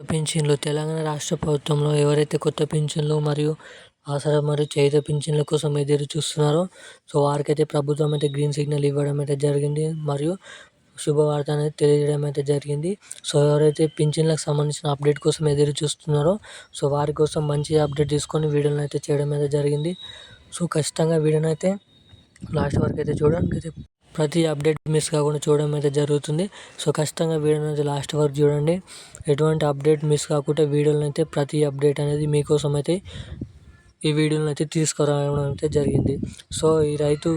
పింఛన్లు. తెలంగాణ రాష్ట్ర ప్రభుత్వంలో ఎవరైతే కొత్త పింఛన్లు మరియు ఆసరా మరియు చేయూత పింఛన్ల కోసం ఎదురు చూస్తున్నారో సో వారికైతే ప్రభుత్వం అయితే గ్రీన్ సిగ్నల్ ఇవ్వడం అయితే జరిగింది మరియు శుభవార్త అనేది తెలియజేయడం అయితే జరిగింది. సో ఎవరైతే పింఛన్లకు సంబంధించిన అప్డేట్ కోసం ఎదురు చూస్తున్నారో సో వారి కోసం మంచి అప్డేట్ తీసుకొని వీడియోని అయితే చేయడం అయితే జరిగింది. సో ఖచ్చితంగా వీడియోని అయితే లాస్ట్ వరకు అయితే చూడండి. ప్రతి అప్డేట్ మిస్ కాకుండా చూడడం అయితే జరుగుతుంది. సో ఖచ్చితంగా వీడియోని అయితే లాస్ట్ వరకు చూడండి. ఎటువంటి అప్డేట్ మిస్ కాకుండా వీడియోలను అయితే ప్రతి అప్డేట్ అనేది మీకోసం అయితే ఈ వీడియోని అయితే తీసుకురావడం అయితే జరిగింది. సో ఈ రైతు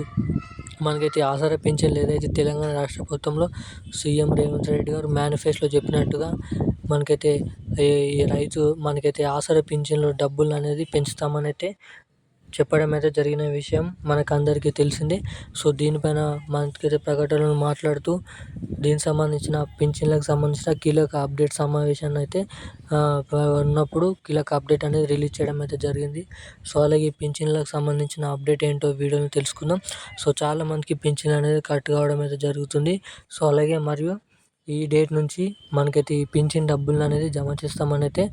మనకైతే ఆసరా పింఛన్లు లేదైతే తెలంగాణ రాష్ట్ర ప్రభుత్వంలో సీఎం రేవంత్ రెడ్డి గారు మేనిఫెస్టోలో చెప్పినట్టుగా మనకైతే ఈ రైతు మనకైతే ఆసరా పింఛన్లు డబ్బులు అనేది పెంచుతామని అయితే చెప్పడం అయితే జరిగిన విషయం మనకందరికీ తెలిసిందే. సో దీనిపైన మనకైతే ప్రకటనలు మాట్లాడుతూ దీనికి సంబంధించిన పింఛన్లకు సంబంధించిన కీలక అప్డేట్ సమావేశాన్ని అయితే ఉన్నప్పుడు కీలక అప్డేట్ అనేది రిలీజ్ చేయడం అయితే జరిగింది. సో అలాగే పింఛన్లకు సంబంధించిన అప్డేట్ ఏంటో వీడియోని తెలుసుకుందాం. సో చాలామందికి పింఛన్ అనేది కట్ కావడం అయితే జరుగుతుంది. సో అలాగే మరియు ఈ డేట్ నుంచి మనకైతే ఈ పింఛన్ డబ్బులు అనేది జమ చేస్తామని అయితే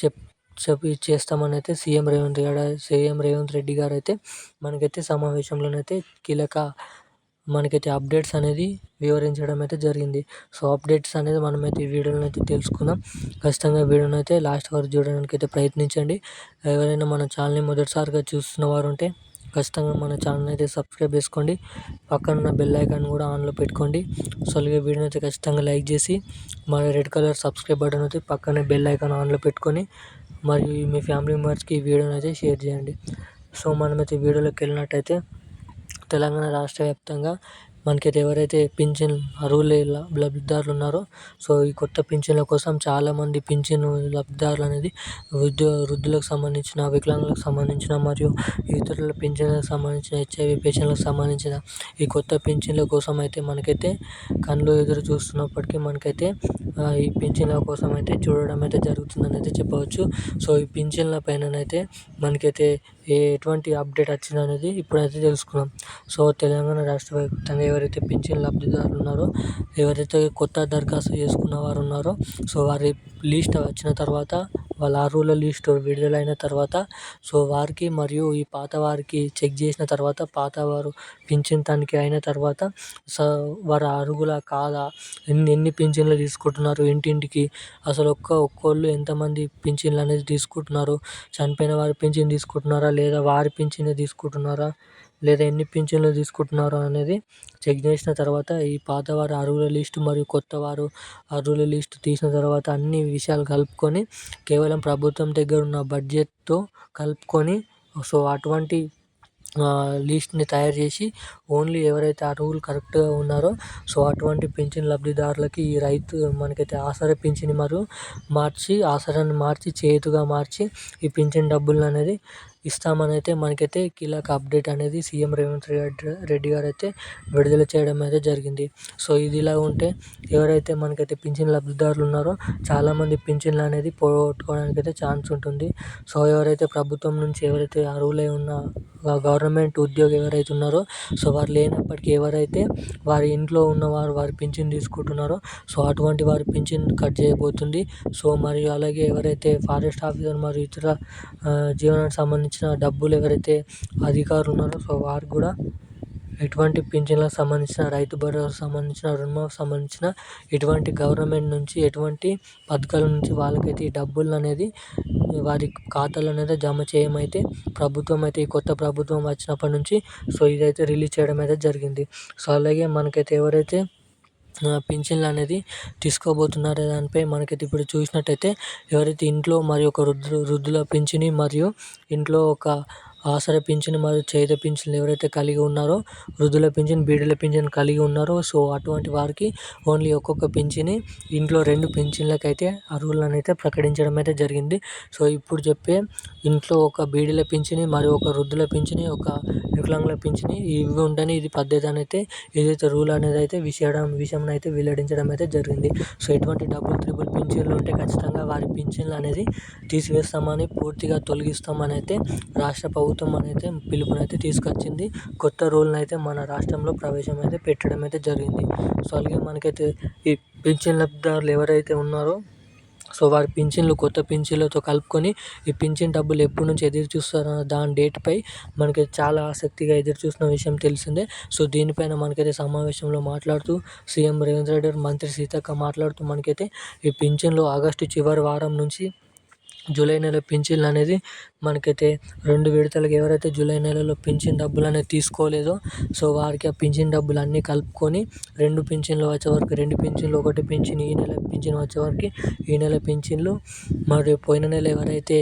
చెప్ చెప్పి చేస్తామని అయితే సీఎం రేవంత్ గారు సీఎం రేవంత్ రెడ్డి గారు అయితే మనకైతే సమావేశంలోనైతే కీలక మనకైతే అప్డేట్స్ అనేది వివరించడం అయితే జరిగింది. సో అప్డేట్స్ అనేది మనమైతే ఈ వీడియోలో అయితే తెలుసుకుందాం. ఖచ్చితంగా వీడియోని అయితే లాస్ట్ వరకు చూడడానికి అయితే ప్రయత్నించండి. ఎవరైనా మన ఛానల్ని మొదటిసారిగా చూస్తున్న వారు ఉంటే ఖచ్చితంగా మన ఛానల్ అయితే సబ్స్క్రైబ్ చేసుకోండి. పక్కన ఉన్న బెల్ ఐకాన్ కూడా ఆన్లో పెట్టుకోండి. సో అలాగే వీడియోని అయితే ఖచ్చితంగా లైక్ చేసి మన రెడ్ కలర్ సబ్స్క్రైబ్ బటన్ అయితే పక్కనే బెల్ ఐకాన్ ఆన్లో పెట్టుకొని మరియు మీ ఫ్యామిలీ మెంబర్స్కి ఈ వీడియోని అయితే షేర్ చేయండి. సో మనమైతే వీడియోలోకి వెళ్ళినట్టయితే తెలంగాణ రాష్ట్ర వ్యాప్తంగా మనకైతే ఎవరైతే పింఛన్ అర్హులు లబ్ధిదారులు ఉన్నారో సో ఈ కొత్త పింఛన్ల కోసం చాలామంది పింఛన్ లబ్ధిదారులు అనేది వృద్ధు వృద్ధులకు సంబంధించిన వికలాంగులకు సంబంధించిన మరియు ఇతరుల పింఛన్లకు సంబంధించిన హెచ్ఐవి పేషెంట్లకు సంబంధించిన ఈ కొత్త పింఛన్ల కోసం అయితే మనకైతే కళ్ళు ఎదురు చూస్తున్నప్పటికీ మనకైతే ఈ పింఛన్ల కోసం అయితే చూడడం అయితే జరుగుతుందని అయితే చెప్పవచ్చు. సో ఈ పింఛన్ల పైననైతే మనకైతే ఏ ఎటువంటి అప్డేట్ వచ్చిందనేది ఇప్పుడైతే తెలుసుకున్నాం సో తెలంగాణ రాష్ట్ర వ్యాప్తంగా ఎవరైతే పింఛన్ లబ్ధిదారులు ఉన్నారో ఎవరైతే కొత్త దరఖాస్తు చేసుకున్న వారు ఉన్నారో సో వారి లిస్ట్ వచ్చిన తర్వాత వాళ్ళ అర్హుల లిస్ట్ విడుదలైన తర్వాత సో వారికి మరియు ఈ పాత వారికి చెక్ చేసిన తర్వాత పాత వారు పింఛన్ తనిఖీ అయిన తర్వాత సో వారు అర్హులా కాదా ఎన్ని ఎన్ని పింఛన్లు తీసుకుంటున్నారు ఇంటింటికి అసలు ఒక్క ఒక్కోళ్ళు ఎంతమంది పింఛన్లు అనేది తీసుకుంటున్నారు చనిపోయిన వారి పింఛన్ తీసుకుంటున్నారా లేదా వారి పింఛనే తీసుకుంటున్నారా లేదా ఎన్ని పింఛన్లు తీసుకుంటున్నారు అనేది చెక్ చేసిన తర్వాత ఈ పాతవారు అర్హుల లిస్టు మరియు కొత్తవారు అర్హుల లిస్టు తీసిన తర్వాత అన్ని విషయాలు కలుపుకొని కేవలం ప్రభుత్వం దగ్గర ఉన్న బడ్జెట్తో కలుపుకొని సో అటువంటి లిస్ట్ని తయారు చేసి ఓన్లీ ఎవరైతే అర్హులు కరెక్ట్గా ఉన్నారో సో అటువంటి పింఛన్ లబ్ధిదారులకి ఈ రైతు మనకైతే ఆసరా పింఛన్ మరియు మార్చి ఆసరాన్ని మార్చి చేతుగా మార్చి ఈ పింఛన్ డబ్బులు అనేది ఇస్తామని అయితే మనకైతే కీలక అప్డేట్ అనేది సీఎం రేవంత్ రెడ్డి గారు అయితే విడుదల చేయడం అయితే జరిగింది. సో ఇది ఇలా ఉంటే ఎవరైతే మనకైతే పింఛన్ లబ్ధిదారులు ఉన్నారో చాలామంది పింఛన్లు అనేది పోగొట్టుకోవడానికి అయితే ఛాన్స్ ఉంటుంది. సో ఎవరైతే ప్రభుత్వం నుంచి ఎవరైతే అర్హులై ఉన్న గవర్నమెంట్ ఉద్యోగి ఎవరైతే ఉన్నారో సో వారు లేనప్పటికీ ఎవరైతే వారి ఇంట్లో ఉన్నవారు వారి పింఛన్ తీసుకుంటున్నారో సో అటువంటి వారి పింఛన్ కట్ చేయబోతుంది. సో మరియు అలాగే ఎవరైతే ఫారెస్ట్ ఆఫీసర్ మరియు ఇతర జీవనానికి సంబంధించి సంబంధించిన డబ్బులు ఎవరైతే అధికారులు ఉన్నారో సో వారు కూడా ఎటువంటి పింఛన్లకు సంబంధించిన రైతు భరోసా సంబంధించిన రుణాలకు సంబంధించిన ఎటువంటి గవర్నమెంట్ నుంచి ఎటువంటి పథకాల నుంచి వాళ్ళకైతే ఈ డబ్బులు అనేది వారి ఖాతాలో అనేది జమ చేయమైతే ప్రభుత్వం అయితే ఈ కొత్త ప్రభుత్వం వచ్చినప్పటి నుంచి సో ఇదైతే రిలీజ్ చేయడం అయితే జరిగింది. సో అలాగే మనకైతే ఎవరైతే పింఛన్లు అనేది తీసుకోబోతున్నారు దానిపై మనకైతే ఇప్పుడు చూసినట్టయితే ఎవరైతే ఇంట్లో మరి ఒక వృద్ధు వృద్ధుల పింఛను మరియు ఇంట్లో ఒక ఆసరా పింఛను మరియు చేయుత పింఛన్లు ఎవరైతే కలిగి ఉన్నారో వృద్ధుల పింఛన్ బీడల పింఛన్ కలిగి ఉన్నారో సో అటువంటి వారికి ఓన్లీ ఒక్కొక్క పింఛని ఇంట్లో రెండు పింఛన్లకు అయితే అర్హులను అయితే ప్రకటించడం అయితే జరిగింది. సో ఇప్పుడు చెప్పే ఇంట్లో ఒక బీడీల పింఛని మరియు ఒక వృద్ధుల పింఛని ఒక వికలాంగుల పింఛని ఇవి ఉండని ఇది పద్ధతి అని అయితే ఏదైతే రూల్ అనేది అయితే విషయడం విషయం అయితే వెల్లడించడం అయితే జరిగింది. సో ఎటువంటి డబుల్ త్రిబుల్ పింఛన్లు ఉంటే ఖచ్చితంగా వారి పింఛన్లు అనేది తీసివేస్తామని పూర్తిగా తొలగిస్తామని అయితే రాష్ట్ర ప్రభుత్వం ప్రభుత్వం అయితే పిలుపునైతే తీసుకొచ్చింది. కొత్త రూల్ని అయితే మన రాష్ట్రంలో ప్రవేశం అయితే పెట్టడం అయితే జరిగింది. సో అలాగే మనకైతే ఈ పింఛన్ లబ్ధిదారులు ఎవరైతే ఉన్నారో సో వారి పింఛన్లు కొత్త పింఛన్లతో కలుపుకొని ఈ పింఛన్ డబ్బులు ఎప్పటి నుంచి ఎదురు చూస్తారో దాని డేట్పై మనకి చాలా ఆసక్తిగా ఎదురు చూస్తున్న విషయం తెలిసిందే. సో దీనిపైన మనకైతే సమావేశంలో మాట్లాడుతూ సీఎం రేవంత్ రెడ్డి మంత్రి సీతక్క మాట్లాడుతూ మనకైతే ఈ పింఛన్లు ఆగస్టు చివరి వారం నుంచి జూలై నెల పింఛన్లు అనేది మనకైతే రెండు విడతలకి ఎవరైతే జూలై నెలలో పింఛన్ డబ్బులు అనేది తీసుకోలేదో సో వారికి ఆ పింఛన్ డబ్బులు అన్నీ కలుపుకొని రెండు పింఛన్లు వచ్చే వరకు రెండు పింఛన్లు ఒకటి పింఛన్ ఈ నెల పింఛన్ వచ్చే వరకు ఈ నెల పింఛన్లు మరియు పోయిన నెల ఎవరైతే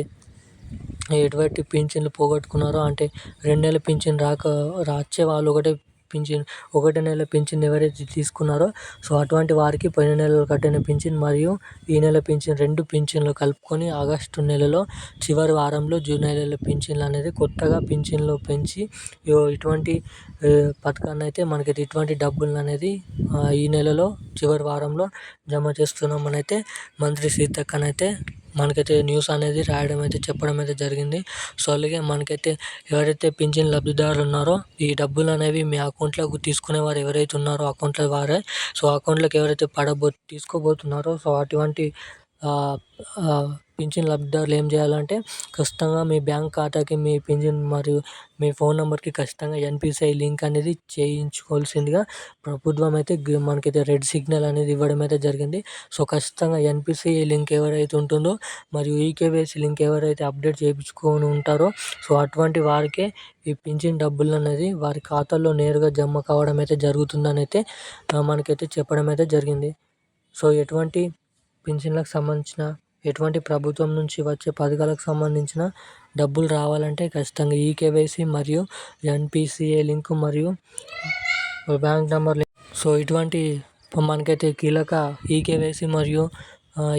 ఎటువంటి పింఛన్లు పోగొట్టుకున్నారో అంటే రెండు నెలల పింఛన్ రాక వచ్చే వాళ్ళు ఒకటే పింఛన్ ఒకటి నెల పింఛన్ ఎవరైతే తీసుకున్నారో సో అటువంటి వారికి పోయిన నెలలో కట్టిన పింఛన్ మరియు ఈ నెల పింఛన్ రెండు పింఛన్లు కలుపుకొని ఆగస్టు నెలలో చివరి వారంలో జూన్ నెలలో పింఛన్లు అనేది కొత్తగా పింఛన్లు పెంచి ఇటువంటి పథకాన్ని అయితే మనకి ఇటువంటి డబ్బులు అనేది ఈ నెలలో చివరి వారంలో జమ చేస్తున్నామని అయితే మంత్రి సీతక్కనైతే మనకైతే న్యూస్ అనేది రాయడం అయితే చెప్పడం అయితే జరిగింది. సో అలాగే మనకైతే ఎవరైతే పింఛన్ లబ్ధిదారులు ఉన్నారో ఈ డబ్బులు అనేవి మీ అకౌంట్లోకి తీసుకునే వారు ఎవరైతే ఉన్నారో అకౌంట్ల వారే. సో అకౌంట్లోకి ఎవరైతే పడబో తీసుకోబోతున్నారో సో అటువంటి పింఛన్ లబ్ధిదారులు ఏం చేయాలంటే ఖచ్చితంగా మీ బ్యాంక్ ఖాతాకి మీ పింఛన్ మరియు మీ ఫోన్ నెంబర్కి ఖచ్చితంగా ఎన్పిసిఐ లింక్ అనేది చేయించుకోవాల్సిందిగా ప్రభుత్వం అయితే మనకైతే రెడ్ సిగ్నల్ అనేది ఇవ్వడం అయితే జరిగింది. సో ఖచ్చితంగా ఎన్పిసిఐ లింక్ ఎవరైతే ఉంటుందో మరియు ఈకేవైసీ లింక్ ఎవరైతే అప్డేట్ చేయించుకొని ఉంటారో సో అటువంటి వారికే ఈ పింఛన్ డబ్బులు అనేది వారి ఖాతాలో నేరుగా జమ కావడం అయితే జరుగుతుందని అయితే మనకైతే చెప్పడం అయితే జరిగింది. సో ఎటువంటి పింఛన్లకు సంబంధించిన ఎటువంటి ప్రభుత్వం నుంచి వచ్చే పథకాలకు సంబంధించిన డబ్బులు రావాలంటే ఖచ్చితంగా ఈకేవైసీ మరియు ఎన్పిసిఏ లింక్ మరియు బ్యాంక్ నెంబర్ సో ఇటువంటి మనకైతే కీలక ఈకేవైసీ మరియు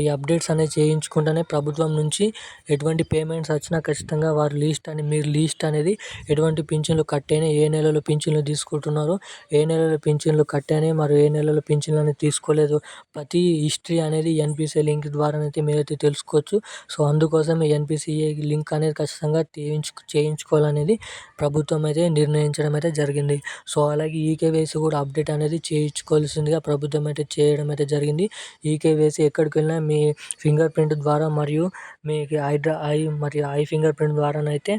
ఈ అప్డేట్స్ అనేవి చేయించుకుంటేనే ప్రభుత్వం నుంచి ఎటువంటి పేమెంట్స్ వచ్చినా ఖచ్చితంగా వారు లీస్ట్ అని మీరు లీస్ట్ అనేది ఎటువంటి పింఛన్లు కట్టేనే ఏ నెలలో పింఛన్లు తీసుకుంటున్నారో ఏ నెలలో పింఛన్లు కట్టానే మరి ఏ నెలలో పింఛన్లు అనేది తీసుకోలేదు. ప్రతి హిస్టరీ అనేది ఎన్పిసిఐ లింక్ ద్వారా అయితే మీరైతే తెలుసుకోవచ్చు. సో అందుకోసమే ఎన్పిసిఐ లింక్ అనేది ఖచ్చితంగా చేయించు చేయించుకోవాలనేది ప్రభుత్వం అయితే నిర్ణయించడం అయితే జరిగింది. సో అలాగే ఈకేవైసీ కూడా అప్డేట్ అనేది చేయించుకోవాల్సిందిగా ప్రభుత్వం అయితే చేయడం అయితే జరిగింది. ఈకేవైసీ ఎక్కడికి వెళ్ళినా మీ ఫింగర్ ప్రింట్ ద్వారా మరియు మీకు హైడ్రా ఐ మరియు ఐ ఫింగర్ ప్రింట్ ద్వారానైతే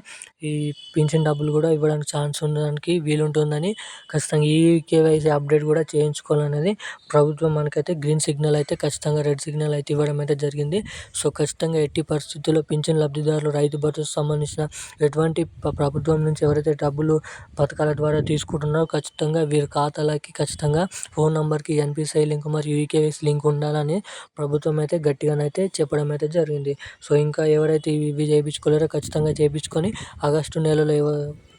ఈ పింఛన్ డబ్బులు కూడా ఇవ్వడానికి ఛాన్స్ ఉండడానికి వీలుంటుందని ఖచ్చితంగా ఈ కేవైసీ అప్డేట్ కూడా చేయించుకోవాలనేది ప్రభుత్వం మనకైతే గ్రీన్ సిగ్నల్ అయితే ఖచ్చితంగా రెడ్ సిగ్నల్ అయితే ఇవ్వడం అయితే జరిగింది. సో ఖచ్చితంగా ఎట్టి పరిస్థితుల్లో పింఛన్ లబ్ధిదారులు రైతు భరోసా సంబంధించిన ఎటువంటి ప్రభుత్వం నుంచి ఎవరైతే డబ్బులు పథకాల ద్వారా తీసుకుంటున్నారో ఖచ్చితంగా వీరి ఖాతాలకి ఖచ్చితంగా ఫోన్ నెంబర్కి ఎన్పిసిఐ లింక్ మరియు ఈకేవైసీ లింక్ ఉండాలని ప్రభుత్వం అయితే గట్టిగానైతే చెప్పడం అయితే జరిగింది. సో ఇంకా ఎవరైతే ఇవి చేయించుకోలేరో ఖచ్చితంగా చేయించుకొని ఆగస్టు నెలలో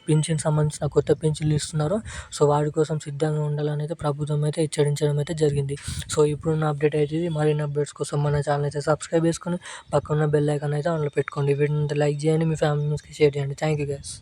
పింఛన్ సంబంధించిన కొత్త పింఛన్లు ఇస్తున్నారో సో వాటి కోసం సిద్ధంగా ఉండాలని అయితే ప్రభుత్వం అయితే హెచ్చరించడం అయితే జరిగింది. సో ఇప్పుడున్న అప్డేట్ అయితే మరిన్ని అప్డేట్స్ కోసం మన ఛానల్ అయితే సబ్స్క్రైబ్ చేసుకొని పక్కన బెల్ ఐకాన్ అయితే ఆన్లో పెట్టుకోండి. వీటిని లైక్ చేయండి మీ ఫ్యామిలీస్కి షేర్ చేయండి. Thank you guys.